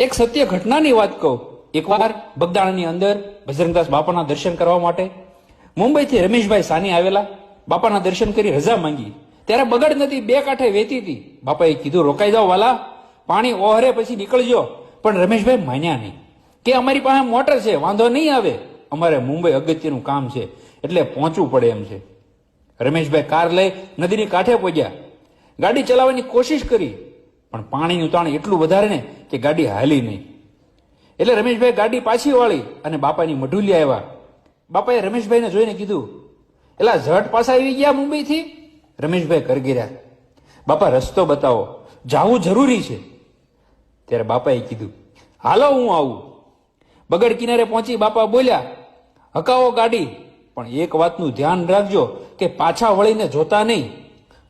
એક સત્ય ઘટનાની વાત કહું. એકવાર બગદાણાની અંદર બજરંગદાસ બાપાના દર્શન કરવા માટે મુંબઈથી રમેશભાઈ સાની આવેલા. બાપાના દર્શન કરી રજા માંગી. ત્યારે બગડ નદી બે કાંઠે વહેતી હતી. બાપાએ કીધું રોકાઈ જાઓ વાલા પાણી ઓહરે પછી નીકળજો. પણ રમેશભાઈ માન્યા નહીં. કે અમારી પાસે મોટર છે વાંધો નહીં આવે. અમારે મુંબઈ અગત્યનું કામ છે એટલે પહોંચવું પડે એમ છે. રમેશભાઈ કાર લઈ નદીની કાંઠે પહોંચ્યા. ગાડી ચલાવવાની કોશિશ કરી પણ પાણીનું તાણ એટલું વધારે ને કે ગાડી હાલી નહીં. એટલે રમેશભાઈ ગાડી પાછી વાળી અને બાપાની મઢુલી આવ્યા. બાપાએ રમેશભાઈને જોઈને કીધું, એલા, ઝટ પાછા આવી ગયા મુંબઈથી? રમેશભાઈ કરગીર્યા બાપા, રસ્તો બતાવો. જાવું જરૂરી છે. ત્યારે બાપાએ કીધું, હાલો, હું આવું. બગડ કિનારે પહોંચી બાપા બોલ્યા, હકાવો ગાડી, પણ એક વાતનું ધ્યાન રાખજો કે પાછા વળીને જોતા નહીં.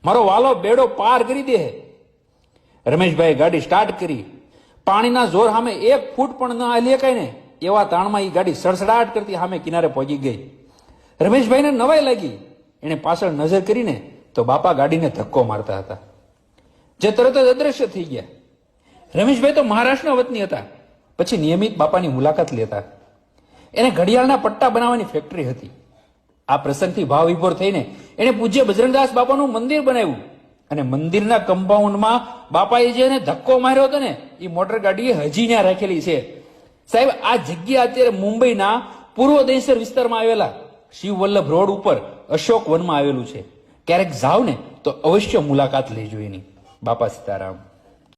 મારો વાલો બેડો પાર કરી દે. રમેશભાઈ ગાડી સ્ટાર્ટ કરી પાણીના જોર સામે એક ફૂટ પણ ન હાલી શકાય ને. એવા તાણમાં એ ગાડી સડસડાટ કરતી સામે કિનારે પહોંચી ગઈ. રમેશભાઈને નવાઈ લાગી. એણે પાછળ નજર કરીને તો બાપા ગાડીને ધક્કો મારતા હતા. જે તરત જ અદ્રશ્ય થઈ ગયા. રમેશભાઈ તો મહારાષ્ટ્રના વતની હતા. પછી નિયમિત બાપાની મુલાકાત લેતા. એને ઘડિયાળના પટ્ટા બનાવવાની ફેક્ટરી હતી. આ પ્રસંગથી ભાવ વિભોર થઈને એણે પૂજ્ય બજરંગદાસ બાપાનું મંદિર બનાવ્યું. અને મંદિરના કમ્પાઉન્ડમાં બાપાએ જે ધક્કો માર્યો હતો ને એ મોટર ગાડી હજી ત્યાં રાખેલી છે. સાહેબ, આ જગ્યા અત્યારે મુંબઈના પૂર્વ દહીસર વિસ્તારમાં આવેલા શિવ વલ્લભ રોડ ઉપર અશોક વનમાં આવેલું છે. ક્યારેક જાવ ને, તો અવશ્ય મુલાકાત લેજો એની. બાપા સીતારામ.